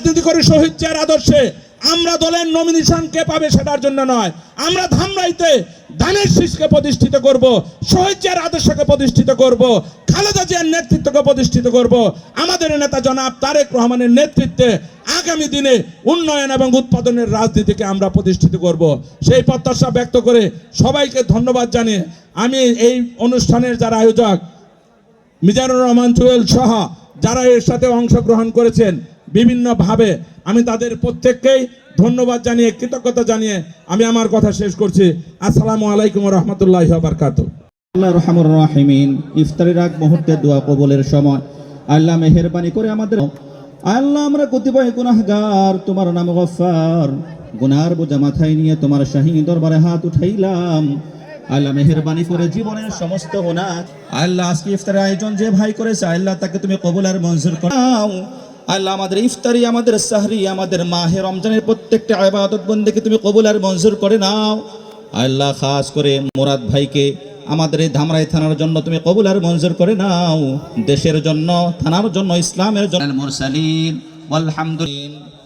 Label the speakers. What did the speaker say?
Speaker 1: রাজনীতি করি শহীদ চেয়ার আদর্শে। আমরা দলের নমিনেশন কে পাবে সেটার জন্য নয়। আমরা ধামরাইতে ধানের শীষকে প্রতিষ্ঠিত করব, শহীদ চেয়ার আদর্শকে প্রতিষ্ঠিত করব, খালেদা জিয়ার নেতৃত্বকে প্রতিষ্ঠিত করব। আমাদের নেতা জনাব তারেক রহমানের নেতৃত্বে আগামী দিনে উন্নয়ন এবং উৎপাদনের রাজনীতিকে আমরা প্রতিষ্ঠিত করব। সেই প্রত্যাশা ব্যক্ত করে সবাইকে ধন্যবাদ জানিয়ে আমি এই অনুষ্ঠানের যারা আয়োজক মিজানুর রহমান জুয়েল সহ যারা এর সাথে অংশগ্রহণ করেছেন বিভিন্নভাবে আমি তাদের প্রত্যেককেই ধন্যবাদ জানিয়ে, কৃতজ্ঞতা জানিয়ে আমি আমার কথা শেষ করছি। আসসালামু আলাইকুম রহমতুল্লাহ বারকাত
Speaker 2: আল্লাহ রহমুর রাহিমিন। ইফতারের আগ মুহূর্তে দোয়া কবলের সময়। আল্লাহ মেহেরবানি করে আমাদের আল্লাহ আমরা কতিপয় গুনাহগার, তোমার নাম গফার গুনার বোঝা মাথায় নিয়ে তোমার শাহী দরবারে হাত উঠাইলাম। আল্লাহ মেহেরবানি করে জীবনের সমস্ত গুনাহ। আল্লাহ আজকে ইফতারের আয়োজন যে ভাই করেছে, আল্লাহ তাকে তুমি কবুল আর মঞ্জুর করো আল্লাহ আমাদের ইফতারি, আমাদের সাহরি, আমাদের মাহে রমজানের প্রত্যেকটা আবাদত বন্দীকে তুমি কবুল আর মঞ্জুর করে নাও। আল্লাহ খাস করে মোরাদ ভাইকে আমাদের এই ধামরাই থানার জন্য তুমি কবুল আর মঞ্জুর করে নাও। দেশের জন্য, থানার জন্য, ইসলামের জন্য। মুরসালিন আলহামদুলিল্লাহ